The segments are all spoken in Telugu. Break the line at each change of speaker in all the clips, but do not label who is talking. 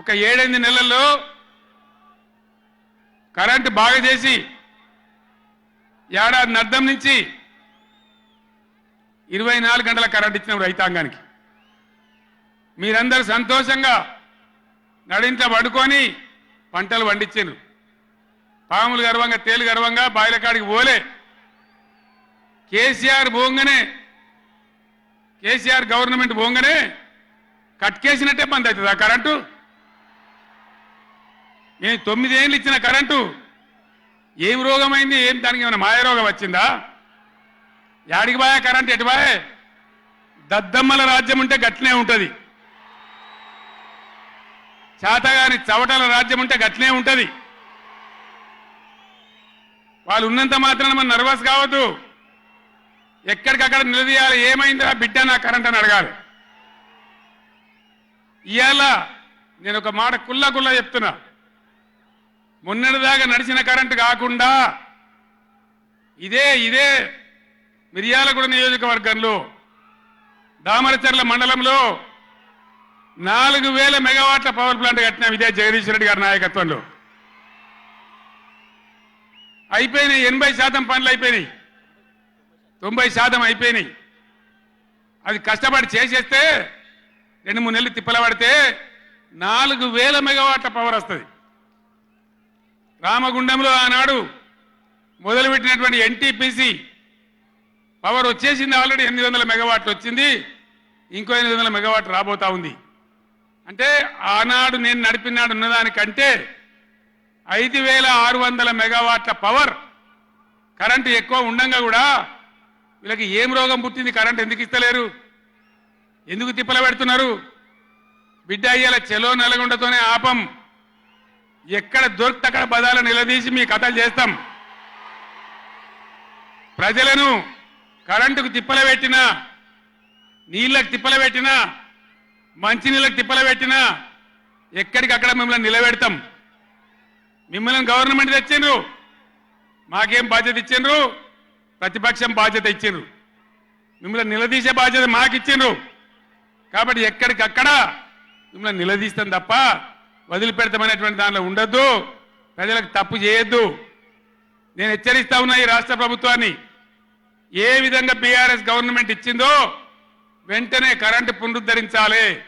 ఒక ఏడెనిమిది నెలల్లో కరెంటు బాగా చేసి ఏడాది అర్థం నుంచి ఇరవై నాలుగు గంటల కరెంట్ ఇచ్చిన రైతాంగానికి. మీరందరూ సంతోషంగా నడింట్లో పడుకొని పంటలు పండించారు పాములు గర్వంగా తేలు గర్వంగా బాయిల కాడికి పోలే. కేసీఆర్ పోంగనే కేసీఆర్ గవర్నమెంట్ పోంగనే కట్కేసినట్టే బంద్ అవుతుంది ఆ కరెంటు. నేను తొమ్మిదేళ్ళు ఇచ్చిన కరెంటు. ఏం రోగమైంది? ఏం దానికి ఏమైనా మాయ రోగం వచ్చిందా? యాడికి బాయా కరెంట్? ఎటు బాయే దద్దమ్మల రాజ్యం ఉంటే గట్లనే ఉంటుంది. చేతగాని చవటల రాజ్యం ఉంటే గట్లనే ఉంటుంది. వాళ్ళు ఉన్నంత మాత్రాన మనం నర్వస్ కావద్దు. ఎక్కడికక్కడ నిలదీయాలి. ఏమైందిరా బిడ్డ నా కరెంట్ అని అడగాలి. ఇవాళ నేను ఒక మాట కుల్లా కుల్లా చెప్తున్నా. మొన్నటిదాకా నడిచిన కరెంటు కాకుండా ఇదే ఇదే మిర్యాలగూడ నియోజకవర్గంలో దామరచర్ల మండలంలో నాలుగు వేల మెగావాట్ల పవర్ ప్లాంట్ కట్టినాం ఇదే జగదీష్ రెడ్డి గారి నాయకత్వంలో. అయిపోయినాయి ఎనభై శాతం పనులు అయిపోయినాయి. తొంభై శాతం అయిపోయినాయి. అది కష్టపడి చేసేస్తే రెండు మూడు నెలలు తిప్పలబడితే నాలుగు వేల మెగావాట్ల పవర్ వస్తుంది. రామగుండంలో ఆనాడు మొదలుపెట్టినటువంటి ఎన్టీపీసీ పవర్ వచ్చేసింది ఆల్రెడీ ఎనిమిది వందల మెగావాట్లు వచ్చింది. ఇంకో ఎనిమిది వందల మెగావాట్ రాబోతా ఉంది. అంటే ఆనాడు నేను నడిపినాడు ఉన్నదానికంటే ఐదు వేల ఆరు వందల మెగావాట్ల పవర్ కరెంటు ఎక్కువ ఉండంగా కూడా వీళ్ళకి ఏం రోగం పుట్టింది కరెంట్ ఎందుకు ఇస్తలేరు? ఎందుకు తిప్పల పెడుతున్నారు బిడ్డ అయ్యేలా చెలో నల్గొండతోనే ఆపం. ఎక్కడ దొరికితే అక్కడ నిలదీసి మీ కథలు చేస్తాం. ప్రజలను కరెంటుకు తిప్పల పెట్టినా నీళ్ళకు తిప్పల పెట్టినా మంచినీళ్ళకు తిప్పల పెట్టినా ఎక్కడికక్కడ మిమ్మల్ని నిలబెడతాం. మిమ్మల్ని గవర్నమెంట్ తెచ్చిండ్రు మాకేం బాధ్యత ఇచ్చిండ్రు ప్రతిపక్షం బాధ్యత ఇచ్చిండ్రు. మిమ్మల్ని నిలదీసే బాధ్యత మాకు ఇచ్చిండ్రు కాబట్టి ఎక్కడికక్కడ మిమ్మల్ని నిలదీస్తాం తప్ప వదిలిపెడతామనేటువంటి దానిలో ఉండొద్దు. ప్రజలకు తప్పు చేయొద్దు. నేను హెచ్చరిస్తా ఉన్నా ఈ రాష్ట్ర ప్రభుత్వాన్ని. ఏ విధంగా బీఆర్ఎస్ గవర్నమెంట్ ఇచ్చిందో వెంటనే కరెంటు పునరుద్ధరించాలి.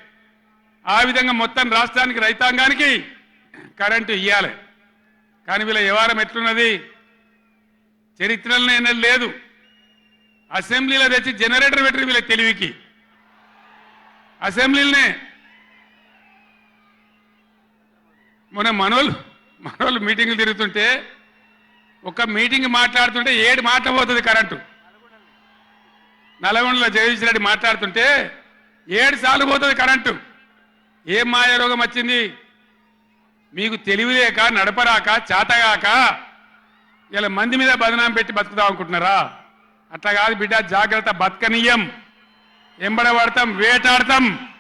ఆ విధంగా మొత్తం రాష్ట్రానికి రైతాంగానికి కరెంటు ఇవ్వాలి కానీ వీళ్ళ వ్యవహారం ఎట్లున్నది? చరిత్రలోనే లేదు. అసెంబ్లీలో తెచ్చి జనరేటర్ పెట్టరు వీళ్ళ తెలివికి. అసెంబ్లీలోనే మొన్న మనోళ్ళు మనోళ్ళు మీటింగ్లు తిరుగుతుంటే ఒక మీటింగ్ మాట్లాడుతుంటే ఏడు మాటలు పోతుంది కరెంటు. నల్గొండలో జగదీష్ రెడ్డి మాట్లాడుతుంటే ఏడు సార్లు పోతుంది కరెంటు. ఏం మాయ రోగం వచ్చింది? మీకు తెలివిలేక నడపరాక చేతగాక ఇలా మంది మీద బదనాం పెట్టి బతుకుదాం అనుకుంటున్నారా? అట్లా కాదు బిడ్డ జాగ్రత్త బతకనీయం. ఎంబడబడతాం వేటాడతాం.